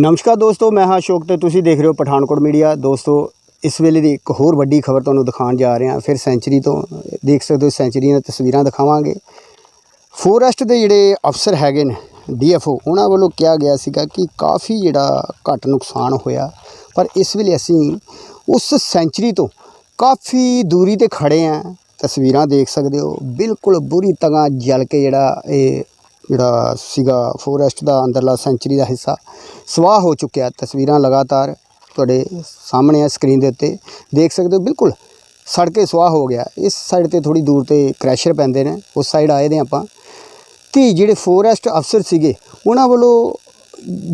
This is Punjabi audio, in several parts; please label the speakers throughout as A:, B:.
A: ਨਮਸਕਾਰ ਦੋਸਤੋ, ਮੈਂ ਹਾਂ ਅਸ਼ੋਕ ਤੇ ਤੁਸੀਂ ਦੇਖ ਰਹੇ ਹੋ ਪਠਾਨਕੋਟ ਮੀਡੀਆ। ਦੋਸਤੋ, ਇਸ ਵੇਲੇ ਦੀ ਇੱਕ ਹੋਰ ਵੱਡੀ ਖਬਰ ਤੁਹਾਨੂੰ ਦਿਖਾਉਣ ਜਾ ਰਹੇ ਹਾਂ। ਫਿਰ ਸੈਂਚਰੀ ਤੋਂ, ਦੇਖ ਸਕਦੇ ਹੋ ਸੈਂਚਰੀ ਦੀਆਂ ਤਸਵੀਰਾਂ ਦਿਖਾਵਾਂਗੇ। ਫੋਰੈਸਟ ਦੇ ਜਿਹੜੇ ਅਫਸਰ ਹੈਗੇ ਨੇ, ਡੀਐਫਓ, ਉਹਨਾਂ ਵੱਲੋਂ ਕਿਹਾ ਗਿਆ ਸੀਗਾ ਕਿ ਕਾਫੀ ਜਿਹੜਾ ਘੱਟ ਨੁਕਸਾਨ ਹੋਇਆ। ਪਰ ਇਸ ਵੇਲੇ ਅਸੀਂ ਉਸ ਸੈਂਚਰੀ ਤੋਂ ਕਾਫੀ ਦੂਰੀ ਤੇ ਖੜੇ ਆਂ ਤਸਵੀਰਾਂ ਦੇਖ ਸਕਦੇ ਹੋ, ਬਿਲਕੁਲ ਬੁਰੀ ਤਰ੍ਹਾਂ ਜਲ ਕੇ ਜਿਹੜਾ ਇਹ ਜਿਹੜਾ ਸੀਗਾ ਫੋਰੈਸਟ ਦਾ ਅੰਦਰਲਾ ਸੈਂਚਰੀ ਦਾ ਹਿੱਸਾ, ਸਵਾਹ ਹੋ ਚੁੱਕਿਆ ਤਸਵੀਰਾਂ ਲਗਾਤਾਰ ਤੁਹਾਡੇ ਸਾਹਮਣੇ ਆ ਸਕਰੀਨ ਦੇ ਉੱਤੇ। ਦੇਖ ਸਕਦੇ ਹੋ ਬਿਲਕੁਲ ਸੜ ਕੇ ਸਵਾਹ ਹੋ ਗਿਆ। ਇਸ ਸਾਈਡ ਤੇ ਥੋੜੀ ਦੂਰ ਤੇ ਕ੍ਰੈਸ਼ਰ ਪੈਂਦੇ ਨੇ, ਉਸ ਸਾਈਡ ਆਏ ਨੇ ਆਪਾਂ। ਤੇ ਜਿਹੜੇ ਫੋਰੈਸਟ ਅਫਸਰ ਸੀਗੇ, ਉਹਨਾਂ ਵੱਲੋਂ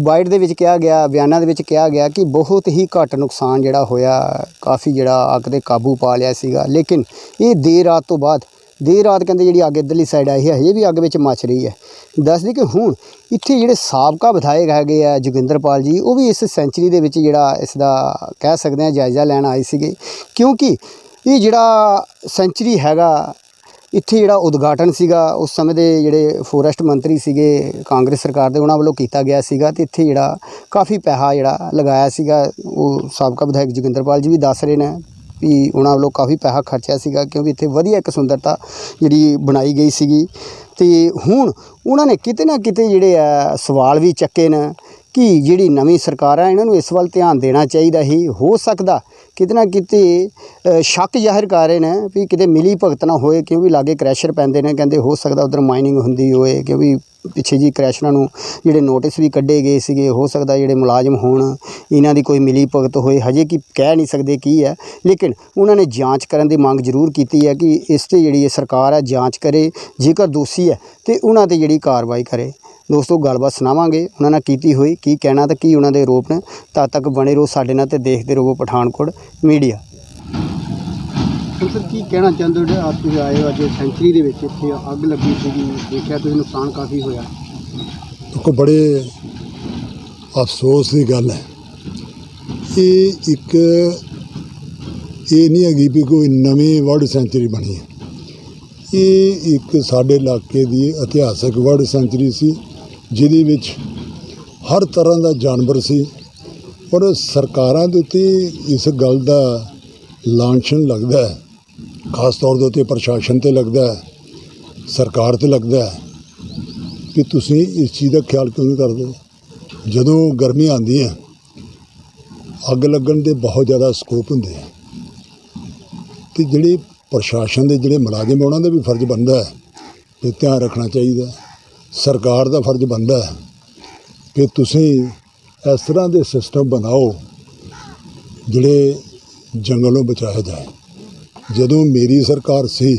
A: ਬਾਈਟ ਦੇ ਵਿੱਚ ਕਿਹਾ ਗਿਆ, ਬਿਆਨਾਂ ਦੇ ਵਿੱਚ ਕਿਹਾ ਗਿਆ ਕਿ ਬਹੁਤ ਹੀ ਘੱਟ ਨੁਕਸਾਨ ਜਿਹੜਾ ਹੋਇਆ, ਕਾਫੀ ਜਿਹੜਾ ਅੱਗ ਤੇ ਕਾਬੂ ਪਾ ਲਿਆ ਸੀਗਾ। ਲੇਕਿਨ ਇਹ ਦੇਰ ਰਾਤ ਤੋਂ ਬਾਅਦ ਦੇਰ ਰਾਤ ਕਹਿੰਦੇ ਜਿਹੜੀ ਅੱਗ ਇੱਧਰਲੀ ਸਾਈਡ ਆਈ ਹੈ, ਹਜੇ ਵੀ ਅੱਗ ਵਿੱਚ ਮੱਚ ਰਹੀ ਹੈ। ਦੱਸਦੀ ਕਿ ਹੁਣ ਇੱਥੇ ਜਿਹੜੇ ਸਾਬਕਾ ਵਿਧਾਇਕ ਹੈਗੇ ਆ ਜੋਗਿੰਦਰਪਾਲ ਜੀ, ਉਹ ਵੀ ਇਸ ਸੈਂਚਰੀ ਦੇ ਵਿੱਚ ਜਿਹੜਾ ਇਸ ਦਾ ਕਹਿ ਸਕਦੇ ਆ ਜਾਇਜ਼ਾ ਲੈਣ ਆਏ ਸੀਗੇ। ਕਿਉਂਕਿ ਇਹ ਜਿਹੜਾ ਸੈਂਚਰੀ ਹੈਗਾ, ਇੱਥੇ ਜਿਹੜਾ ਉਦਘਾਟਨ ਸੀਗਾ, ਉਸ ਸਮੇਂ ਦੇ ਜਿਹੜੇ ਫੋਰੈਸਟ ਮੰਤਰੀ ਸੀਗੇ, ਕਾਂਗਰਸ ਸਰਕਾਰ ਦੇ, ਉਹਨਾਂ ਵੱਲੋਂ ਕੀਤਾ ਗਿਆ ਸੀਗਾ ਤੇ ਇੱਥੇ ਜਿਹੜਾ ਕਾਫੀ ਪੈਸਾ ਜਿਹੜਾ ਲਗਾਇਆ ਸੀਗਾ, ਉਹ ਸਾਬਕਾ ਵਿਧਾਇਕ ਜੋਗਿੰਦਰਪਾਲ ਜੀ ਵੀ ਦੱਸ ਰਹੇ ਨੇ। ਵੀ ਉਹਨਾਂ ਵੱਲੋਂ ਕਾਫੀ ਪੈਸਾ ਖਰਚਿਆ ਸੀਗਾ ਕਿਉਂਕਿ ਇੱਥੇ ਵਧੀਆ ਇੱਕ ਸੁੰਦਰਤਾ ਜਿਹੜੀ ਬਣਾਈ ਗਈ ਸੀਗੀ। ਤੇ ਹੁਣ ਉਹਨਾਂ ਨੇ ਕਿਤੇ ਨਾ ਕਿਤੇ ਜਿਹੜੇ ਆ ਸਵਾਲ ਵੀ ਚੱਕੇ ਨੇ ਕਿ ਜਿਹੜੀ ਨਵੀਂ ਸਰਕਾਰ ਆ, ਇਹਨਾਂ ਨੂੰ ਇਸ ਵੱਲ ਧਿਆਨ ਦੇਣਾ ਚਾਹੀਦਾ ਹੀ ਹੋ ਸਕਦਾ ਕਿਤੇ ਨਾ ਕਿਤੇ ਸ਼ੱਕ ਜ਼ਾਹਿਰ ਕਰ ਰਹੇ ਨੇ ਵੀ ਕਿਤੇ ਮਿਲੀ ਭਗਤ ਨਾ ਹੋਏ, ਕਿਉਂਕਿ ਲਾਗੇ ਕ੍ਰੈਸ਼ਰ ਪੈਂਦੇ ਨੇ, ਕਹਿੰਦੇ ਹੋ ਸਕਦਾ ਉਧਰ ਮਾਈਨਿੰਗ ਹੁੰਦੀ ਹੋਏ, ਕਿਉਂਕਿ ਪਿੱਛੇ ਜੀ ਕ੍ਰੈਸ਼ਰਾਂ ਨੂੰ ਜਿਹੜੇ ਨੋਟਿਸ ਵੀ ਕੱਢੇ ਗਏ ਸੀਗੇ, ਹੋ ਸਕਦਾ ਜਿਹੜੇ ਮੁਲਾਜ਼ਮ ਹੋਣ, ਇਹਨਾਂ ਦੀ ਕੋਈ ਮਿਲੀ ਭਗਤ ਹੋਏ, ਹਜੇ ਕੀ ਕਹਿ ਨਹੀਂ ਸਕਦੇ ਕੀ ਹੈ। ਲੇਕਿਨ ਉਹਨਾਂ ਨੇ ਜਾਂਚ ਕਰਨ ਦੀ ਮੰਗ ਜ਼ਰੂਰ ਕੀਤੀ ਹੈ ਕਿ ਇਸ ਤੇ ਜਿਹੜੀ ਸਰਕਾਰ ਹੈ, ਜਾਂਚ ਕਰੇ, ਜੇਕਰ ਦੋਸ਼ੀ ਹੈ, ਤੇ ਉਹਨਾਂ ਤੇ ਜਿਹੜੀ ਕਾਰਵਾਈ ਕਰੇ। ਦੋਸਤੋ ਗੱਲਬਾਤ ਸੁਣਾਵਾਂਗੇ। ਉਹਨਾਂ ਨਾਲ ਕੀਤੀ ਹੋਈ ਕੀ ਕਹਿਣਾ ਤੇ ਕੀ ਉਹਨਾਂ ਦੇ ਆਰੋਪ ਨੇ। ਤਦ ਤੱਕ ਬਣੇ ਰਹੋ ਸਾਡੇ ਨਾਲ ਤੇ ਦੇਖਦੇ ਰਹੋ ਪਠਾਨਕੋਟ ਮੀਡੀਆ। ਸਰ ਕੀ ਕਹਿਣਾ ਚਾਹੁੰਦੇ ਹੋ ਆਪ ਤੁਸੀਂ ਆਏ ਹੋ ਅੱਜ ਸੈਂਚਰੀ ਦੇ ਵਿੱਚ? ਇੱਥੇ ਅੱਗ ਲੱਗੀ ਸੀਗੀ ਦੇਖਿਆ ਤੁਸੀਂ ਨੁਕਸਾਨ ਕਾਫੀ ਹੋਇਆ।
B: ਦੇਖੋ ਬੜੇ ਅਫਸੋਸ ਦੀ ਗੱਲ ਹੈ ਇਹ ਇੱਕ ਇਹ ਨਹੀਂ ਹੈਗੀ ਵੀ ਕੋਈ ਨਵੀਂ ਵਰਲਡ ਸੈਂਚਰੀ ਬਣੀ ਹੈ। ਇਹ ਇੱਕ ਸਾਡੇ ਇਲਾਕੇ ਦੀ ਇਤਿਹਾਸਕ ਵਰਲਡ ਸੈਂਚਰੀ ਸੀ। ਜਿਹਦੇ ਵਿੱਚ ਹਰ ਤਰ੍ਹਾਂ ਦਾ ਜਾਨਵਰ ਸੀ। ਔਰ ਸਰਕਾਰਾਂ ਦੇ ਉੱਤੇ ਇਸ ਗੱਲ ਦਾ ਲਾਂਛਨ ਲੱਗਦਾ ਹੈ। ਖਾਸ ਤੌਰ ਦੇ ਉੱਤੇ ਪ੍ਰਸ਼ਾਸਨ ਤੇ ਲੱਗਦਾ ਹੈ, ਸਰਕਾਰ ਤੇ ਲੱਗਦਾ ਹੈ। ਕਿ ਤੁਸੀਂ ਇਸ ਚੀਜ਼ ਦਾ ਖਿਆਲ ਕਿਉਂ ਨਹੀਂ ਕਰਦੇ? ਜਦੋਂ ਗਰਮੀ ਆਉਂਦੀ ਹੈ, ਅੱਗ ਲੱਗਣ ਦੇ ਬਹੁਤ ਜ਼ਿਆਦਾ ਸਕੋਪ ਹੁੰਦੇ ਆ। ਤੇ ਜਿਹੜੇ ਪ੍ਰਸ਼ਾਸਨ ਦੇ ਜਿਹੜੇ ਮੁਲਾਜ਼ਮ ਉਹਨਾਂ ਦਾ ਵੀ ਫਰਜ਼ ਬਣਦਾ ਹੈ ਕਿ ਧਿਆਨ ਰੱਖਣਾ ਚਾਹੀਦਾ ਸਰਕਾਰ ਦਾ ਫਰਜ਼ ਬਣਦਾ ਹੈ ਕਿ ਤੁਸੀਂ ਇਸ ਤਰ੍ਹਾਂ ਦੇ ਸਿਸਟਮ ਬਣਾਓ ਜਿਹੜੇ ਜੰਗਲ ਨੂੰ ਬਚਾਇਆ ਜਾਏ ਜਦੋਂ ਮੇਰੀ ਸਰਕਾਰ ਸੀ,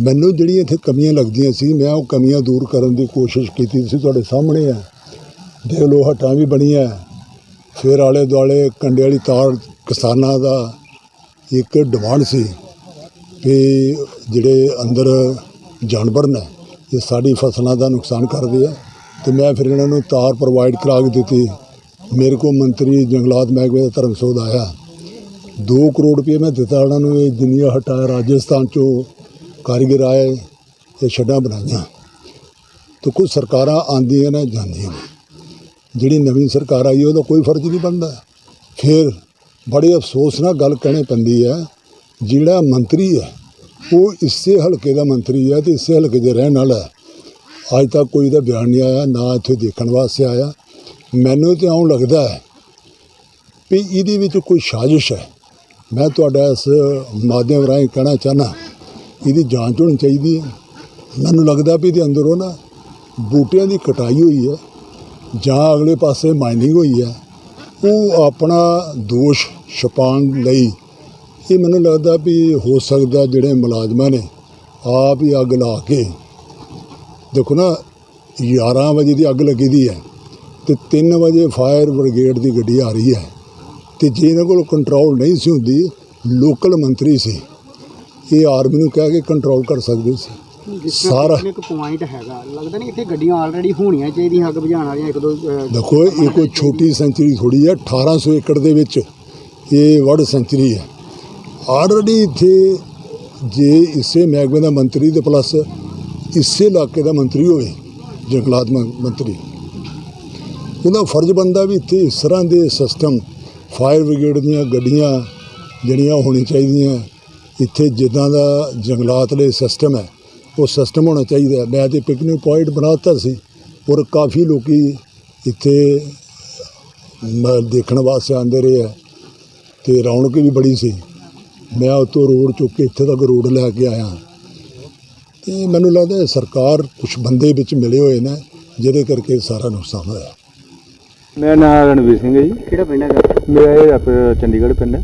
B: ਮੈਨੂੰ ਜਿਹੜੀਆਂ ਇੱਥੇ ਕਮੀਆਂ ਲੱਗਦੀਆਂ ਸੀ, ਮੈਂ ਉਹ ਕਮੀਆਂ ਦੂਰ ਕਰਨ ਦੀ ਕੋਸ਼ਿਸ਼ ਕੀਤੀ ਸੀ। ਤੁਹਾਡੇ ਸਾਹਮਣੇ ਆ। ਦੇਖ ਲਓ, ਹੱਟਾਂ ਵੀ ਬਣੀਆਂ। ਫਿਰ ਆਲੇ ਦੁਆਲੇ ਕੰਡੇ ਵਾਲੀ ਤਾਰ ਕਿਸਾਨਾਂ ਦਾ ਇੱਕ ਡਿਮਾਂਡ ਸੀ ਵੀ ਜਿਹੜੇ ਅੰਦਰ ਜਾਨਵਰ ਨੇ ਇਹ ਸਾਡੀ ਫਸਲਾਂ ਦਾ ਨੁਕਸਾਨ ਕਰਦੇ ਆ ਤੇ ਮੈਂ ਫਿਰ ਇਹਨਾਂ ਨੂੰ ਤਾਰ ਪ੍ਰੋਵਾਈਡ ਕਰਾ ਕੇ ਦਿੱਤੀ। ਮੇਰੇ ਕੋਲ ਮੰਤਰੀ ਜੰਗਲਾਤ ਮਹਿਕਮੇ ਦਾ ਧਰਮਸੋਧ ਆਇਆ। 2 ਕਰੋੜ ਰੁਪਏ ਮੈਂ ਦਿੱਤਾ ਉਹਨਾਂ ਨੂੰ, ਇਹ ਜਿੰਨੀਆਂ ਹਟਾ ਰਾਜਸਥਾਨ ਚੋਂ ਕਾਰੀਗਰ ਆਏ, ਇਹ ਛੱਡਾਂ ਬਣਾਈਆਂ। ਤੇ ਕੁਝ ਸਰਕਾਰਾਂ ਆਉਂਦੀਆਂ ਨੇ, ਜਾਂਦੀਆਂ ਜਿਹੜੀ ਨਵੀਂ ਸਰਕਾਰ ਆਈ, ਉਹਦਾ ਕੋਈ ਫਰਜ਼ ਨਹੀਂ ਬਣਦਾ। ਫਿਰ ਬੜੇ ਅਫਸੋਸ ਨਾਲ ਗੱਲ ਕਹਿਣੀ ਪੈਂਦੀ ਹੈ, ਜਿਹੜਾ ਮੰਤਰੀ ਹੈ ਉਹ ਇਸੇ ਹਲਕੇ ਦਾ ਮੰਤਰੀ ਹੈ ਤੇ ਇਸੇ ਹਲਕੇ ਦੇ ਰਹਿਣ ਵਾਲਾ ਹੈ। ਅੱਜ ਤੱਕ ਕੋਈ ਦਾ ਬਿਆਨ ਨਹੀਂ ਆਇਆ, ਨਾ ਇੱਥੇ ਦੇਖਣ ਵਾਸਤੇ ਆਇਆ। ਮੈਨੂੰ ਤੇ ਆਉਂ ਲੱਗਦਾ ਹੈ ਵੀ ਇਹਦੇ ਵਿੱਚ ਕੋਈ ਸਾਜ਼ਿਸ਼ ਹੈ। ਮੈਂ ਤੁਹਾਡਾ ਇਸ ਮਾਧਿਅਮ ਰਾਹੀਂ ਕਹਿਣਾ ਚਾਹਨਾ ਇਹਦੀ ਜਾਂਚ ਹੋਣੀ ਚਾਹੀਦੀ ਹੈ। ਮੈਨੂੰ ਲੱਗਦਾ ਵੀ ਇਹਦੇ ਅੰਦਰੋਂ ਨਾ ਬੂਟਿਆਂ ਦੀ ਕਟਾਈ ਹੋਈ ਹੈ ਜਾਂ ਅਗਲੇ ਪਾਸੇ ਮਾਈਨਿੰਗ ਹੋਈ ਹੈ। ਉਹ ਆਪਣਾ ਦੋਸ਼ ਛੁਪਾਉਣ ਲਈ ਇਹ ਮੈਨੂੰ ਲੱਗਦਾ ਵੀ ਹੋ ਸਕਦਾ ਜਿਹੜੇ ਮੁਲਾਜ਼ਮਾਂ ਨੇ ਆਪ ਹੀ ਅੱਗ ਲਾ ਕੇ ਦੇਖੋ ਨਾ 11 ਵਜੇ ਦੀ ਅੱਗ ਲੱਗੀ ਦੀ ਹੈ ਤੇ 3 ਵਜੇ ਫਾਇਰ ਬ੍ਰਿਗੇਡ ਦੀ ਗੱਡੀ ਆ ਰਹੀ ਹੈ ਤੇ ਜੇ ਇਹਨਾਂ ਕੋਲ ਕੰਟਰੋਲ ਨਹੀਂ ਸੀ ਹੁੰਦੀ ਲੋਕਲ ਮੰਤਰੀ ਸੀ ਇਹ ਆਰਮੀ ਨੂੰ ਕਹਿ ਕੇ ਕੰਟਰੋਲ ਕਰ ਸਕਦੇ ਸੀ। ਸਾਰਾ
A: ਇੱਕ ਪੁਆਇੰਟ ਹੈਗਾ ਲੱਗਦਾ ਨਹੀਂ ਇੱਥੇ ਗੱਡੀਆਂ ਆਲਰੇਡੀ ਹੋਣੀਆਂ ਚਾਹੀਦੀਆਂ ਅੱਗ ਬੁਝਾਉਣ ਵਾਲੀਆਂ ਇੱਕ ਦੋ
B: ਦੇਖੋ ਇਹ ਕੋਈ ਛੋਟੀ ਸੈਂਚਰੀ ਥੋੜੀ ਹੈ 1800 ਏਕੜ ਦੇ ਵਿੱਚ ਇਹ ਵਰਡ ਸੈਂਚਰੀ ਹੈ। ਆਲਰੇਡੀ ਇੱਥੇ ਜੇ ਇਸੇ ਮਹਿਕਮੇ ਦਾ ਮੰਤਰੀ ਤੇ ਪਲੱਸ ਇਸੇ ਇਲਾਕੇ ਦਾ ਮੰਤਰੀ ਹੋਵੇ, ਜੰਗਲਾਤ ਮੰਤਰੀ। ਉਹਦਾ ਫਰਜ਼ ਬਣਦਾ ਵੀ ਇੱਥੇ ਇਸ ਤਰ੍ਹਾਂ ਦੇ ਸਿਸਟਮ ਫਾਇਰ ਬ੍ਰਿਗੇਡ ਦੀਆਂ ਗੱਡੀਆਂ ਜਿਹੜੀਆਂ ਹੋਣੀ ਚਾਹੀਦੀਆਂ, ਇੱਥੇ ਜਿੱਦਾਂ ਦਾ ਜੰਗਲਾਤ ਲਈ ਸਿਸਟਮ ਹੈ, ਉਹ ਸਿਸਟਮ ਹੋਣਾ ਚਾਹੀਦਾ ਮੈਂ ਤੇ ਪਿਕਨਿਕ ਪੁਆਇੰਟ ਬਣਾਤਾ ਸੀ, ਔਰ ਕਾਫੀ ਲੋਕੀ ਇੱਥੇ ਮ- ਦੇਖਣ ਵਾਸਤੇ ਆਉਂਦੇ ਰਹੇ ਆ, ਤੇ ਰੌਣਕ ਵੀ ਬੜੀ ਸੀ। ਮੈਂ ਉੱਤੋਂ ਰੋਡ ਚੁੱਕ ਕੇ ਇੱਥੇ ਤੱਕ ਰੋਡ ਲੈ ਕੇ ਆਇਆ। ਤੇ ਮੈਨੂੰ ਲੱਗਦਾ ਹੈ ਸਰਕਾਰ ਕੁਝ ਬੰਦੇ ਵਿੱਚ ਮਿਲੇ ਹੋਏ ਨੇ ਜਿਹਦੇ ਕਰਕੇ ਸਾਰਾ ਨੁਕਸਾਨ ਹੋਇਆ।
C: ਮੇਰਾ ਨਾਮ ਰਣਵੀਰ ਸਿੰਘ ਹੈ ਜੀ।
A: ਕਿਹੜਾ ਪਿੰਡ ਹੈਗਾ?
C: ਮੇਰਾ ਇਹ ਆਪਣਾ ਚੰਡੀਗੜ੍ਹ ਪਿੰਡ ਹੈ।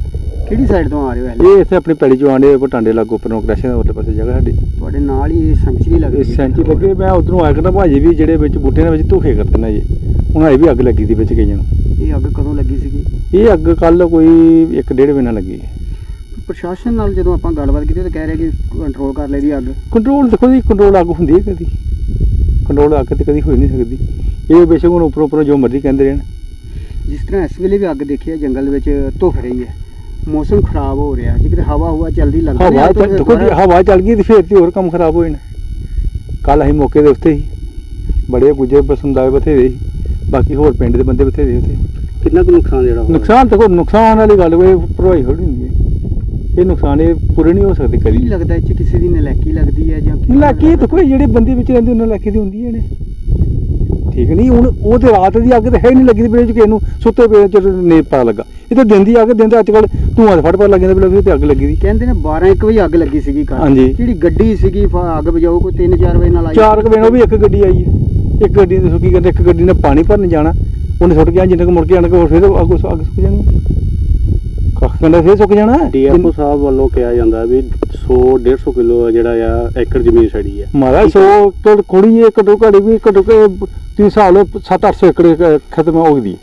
A: ਕਿਹੜੀ ਸਾਈਡ ਤੋਂ ਆ ਰਹੇ ਹੋ ਹਲੇ
C: ਇਹ ਇੱਥੇ ਆਪਣੀ ਪੈੜੀ ਚੋਂ ਆਂਡੇ ਪਟਾਂਡੇ ਲਾਗੋ ਉੱਪਰੋਂ ਕ੍ਰੈਸ਼ਨ ਦੇ ਉੱਤੇ ਪਾਸੇ ਜਗ੍ਹਾ ਸਾਡੀ।
A: ਤੁਹਾਡੇ ਨਾਲ ਹੀ ਇਹ ਸੈਂਚਰੀ ਲੱਗਦੀ
C: ਇਹ ਸੈਂਚੀ ਲੱਗੇ ਮੈਂ ਉਧਰੋਂ ਆਇਆ ਕਰਦਾ ਭਾਜੀ ਵੀ ਜਿਹੜੇ ਵਿੱਚ ਬੂਟਿਆਂ ਦੇ ਵਿੱਚ ਧੋਖੇ ਕਰਦੇ ਨੇ ਜੀ। ਉਹਨਾਂ ਇਹ ਵੀ ਅੱਗ ਲੱਗੀ ਦੀ ਵਿੱਚ ਕਈਆਂ ਨੂੰ।
A: ਇਹ ਅੱਗ ਕਦੋਂ ਲੱਗੀ ਸੀਗੀ?
C: ਇਹ ਅੱਗ ਕੱਲ ਕੋਈ 1.5 ਮਹੀਨਾ ਲੱਗੀ
A: ਪ੍ਰਸ਼ਾਸਨ ਨਾਲ ਜਦੋਂ ਆਪਾਂ ਗੱਲਬਾਤ ਕੀਤੀ ਤਾਂ ਕਹਿ ਰਹੇ ਕਿ ਕੰਟਰੋਲ ਕਰ ਲਈ ਦੀ ਅੱਗ।
C: ਕੰਟਰੋਲ ਦੇਖੋ ਜੀ ਕੰਟਰੋਲ ਅੱਗ ਹੁੰਦੀ ਹੈ ਕਦੀ। ਕੰਟਰੋਲ ਅੱਗ ਤੇ ਕਦੀ ਹੋ ਹੀ ਨਹੀਂ ਸਕਦੀ। ਇਹ ਬੇਸ਼ੱਕ ਹੁਣ ਉੱਪਰੋਂ ਉੱਪਰੋਂ ਜੋ ਮਰਜ਼ੀ ਕਹਿੰਦੇ ਰਹਿਣ।
A: ਜਿਸ ਤਰ੍ਹਾਂ ਇਸ ਵੇਲੇ ਵੀ ਅੱਗ ਦੇਖੀ ਹੈ ਜੰਗਲ ਵਿੱਚ ਧੁੱਖ ਰਹੀ ਹੈ। ਮੌਸਮ ਖਰਾਬ ਹੋ ਰਿਹਾ ਜੇ ਕਿਤੇ ਹਵਾ ਹੁਵਾ ਚੱਲਦੀ ਲੱਗਦਾ
C: ਹਵਾ ਚੱਲ ਦੇਖੋ ਜੀ ਹਵਾ ਚੱਲ ਗਈ ਤੇ ਫੇਰ ਤੇ ਹੋਰ ਕੰਮ ਖਰਾਬ ਹੋਏ ਨੇ ਕੱਲ ਅਸੀਂ ਮੌਕੇ ਦੇ ਉੱਤੇ ਹੀ ਬੜੇ ਗੁਜਰ ਬਸੁੰਦਾਏ ਬਥੇਰੇ ਸੀ ਬਾਕੀ ਹੋਰ ਪਿੰਡ ਦੇ ਬੰਦੇ ਬਥੇਰੇ ਉੱਥੇ।
A: ਕਿੰਨਾ ਕੁ ਨੁਕਸਾਨ ਜਿਹੜਾ ਹੋਇਆ?
C: ਨੁਕਸਾਨ ਦੇਖੋ ਨੁਕਸਾਨ ਵਾਲੀ ਗੱਲ ਕੋਈ ਭਰਵਾਈ ਥੋੜੀ ਹੁੰਦੀ ਹੈ। ਇਹ ਨੁਕਸਾਨ ਇਹ ਪੂਰੇ ਨਹੀਂ ਹੋ ਸਕਦੇ
A: ਕੀ
C: ਕਦੀ
A: ਲੱਗਦਾ ਇਹ 'ਚ ਕਿਸੇ ਦੀ ਨਲਾਇਕੀ ਲੱਗਦੀ ਹੈ ਜਾਂ ਕੀ
C: ਲੱਕੀ ਦੇਖੋ ਇਹ ਜਿਹੜੇ ਬੰਦੇ ਵਿੱਚ ਰਹਿੰਦੇ ਉਹਨਾਂ ਲੱਕੀ ਦੀ ਹੁੰਦੀ ਹੈ ਨੇ ਠੀਕ ਨਹੀਂ ਹੁਣ ਉਹ ਤੇ ਰਾਤ ਦੀ ਅੱਗ ਤੇ ਹੈ ਹੀ ਨਹੀਂ ਲੱਗੀ ਤੇ ਕਿਸੇ ਨੂੰ ਸੁੱਤੇ ਪਏ ਚ ਨਹੀਂ ਪਤਾ ਲੱਗਾ। ਇਹ ਤਾਂ ਦਿਨ ਦੀ ਅੱਗ ਦਿਨ ਦਾ ਅੱਜ ਕੱਲ ਧੂਆਂ ਫੜ ਪਤਾ ਲੱਗ ਜਾਂਦਾ ਵੀ ਤੇ ਅੱਗ ਲੱਗੀ ਦੀ
A: ਕਹਿੰਦੇ ਨੇ 12 1 ਵਜੇ ਅੱਗ ਲੱਗੀ ਸੀਗੀ ਘਰ।
C: ਹਾਂਜੀ।
A: ਜਿਹੜੀ ਗੱਡੀ ਸੀਗੀ ਫ- ਅੱਗ ਬੁਝਾਓ ਕੋਈ 3 4 ਵਜੇ ਨਾਲ ਆਈ।
C: ਚਾਰ ਕੁ ਵਜੇ ਉਹ ਵੀ ਇੱਕ ਗੱਡੀ ਆਈ ਹੈ। ਇੱਕ ਗੱਡੀ ਦੇ ਸੁੱਕੀ ਕਹਿੰਦੇ ਇੱਕ ਗੱਡੀ ਨੇ ਪਾਣੀ ਭਰਨ ਜਾਣਾ। ਉਹਨੇ ਸੁੱਟ ਗਿਆ ਜਿੰਨੇ ਕੁ ਮੁੜ ਕੇ ਆਣ ਕੇ ਹੋਰ ਫਿਰ ਅੱਗ ਅੱਗ ਸੁੱਕ ਜਾਣੀ। ਕੱਖ ਕਹਿੰਦਾ ਫਿਰ ਸੁੱਕ ਜਾਣਾ? ਹੈ।
D: ਡੀਐਫਓ ਸਾਹਿਬ ਵੱਲੋਂ ਕਿਹਾ ਜਾਂਦਾ ਵੀ 100 150 ਕਿਲੋ ਜਿਹੜਾ ਆ ਏਕੜ ਜ਼ਮੀਨ ਛੜੀ ਹੈ
C: ਮਹਾਰਾਜ ਸੌ ਏਕੜ ਕੁੜੀ ਇਹ ਘੱਟੋ ਘੱਟ ਵੀ ਘੱਟੋ ਘੱਟ ਤੁਸੀਂ ਹਿਸਾਬ ਲਓ 7-800 ਏਕੜ ਖ- ਖਤਮ ਹੋ ਗਈ।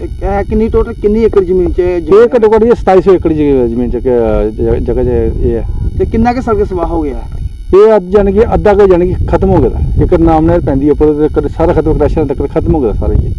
A: ਇਹ ਕਿੰਨੀ ਟੋਟਲ ਕਿੰਨੀ ਏਕੜ ਜ਼ਮੀਨ 'ਚ
C: ਇਹ ਘੱਟ ਇਹ 2700 ਏਕੜ ਜ਼ਮੀਨ ਚ ਕਿ ਜ- ਜਗ੍ਹਾ 'ਚ ਇਹ ਹੈ
A: ਤੇ ਕਿੰਨਾ ਕੁ ਸੜਕ ਸਵਾਹ ਹੋ ਗਿਆ?
C: ਇਹ ਅੱਜ ਜਾਣੀ ਕਿ ਅੱਧਾ ਕੁ ਜਾਣੀ ਕਿ ਖਤਮ ਹੋ ਗਿਆ। ਦਾ ਇੱਕ ਨਾਮ ਨਾਲ ਪੈਂਦੀ ਉੱਪਰ ਤੇ ਸਾਰਾ ਖਤਮ ਕ੍ਰੈਸ਼ਰ ਤੱਕ ਖਤਮ ਹੋ ਗਿਆ ਸਾਰਾ ਹੀ। ਇਹ।